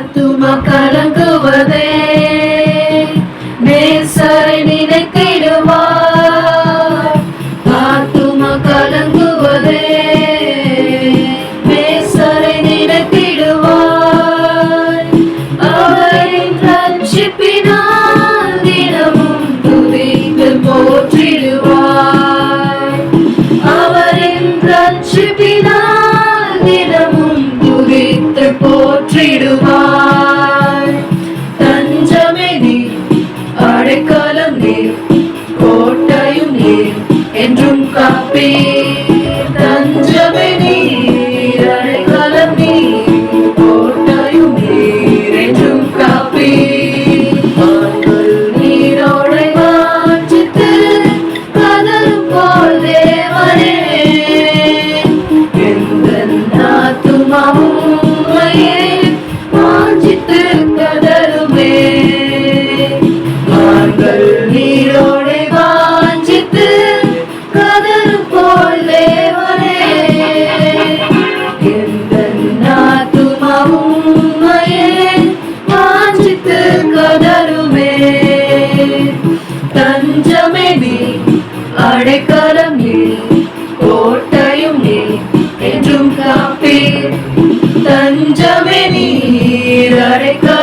ஆத்தும கலங்குவதே நேசரை நினைத்திடுவார். ஆத்தும கலங்குவதே நேசரை நினைத்திடுவார். அவரின் ரட்சிப்பினால் தினமும் துதித்து போற்றிடுவார். அவரின் ரட்சிப்பி என்றும் கப்பே தஞ்சமே நீர் அடைக்கலம் நீர் கோட்டையும் நீர் என்றும் கப்பே. நீரோடை வாஞ்சித்து கதரும் போல் தேவனே. எந்த கதருமே. நாங்கள் தஞ்சமே நீ அடைக்கலம் நீ கோட்டையும் நீ என்றும் காப்பீர் தஞ்சமே நீர் அடைக்கலம்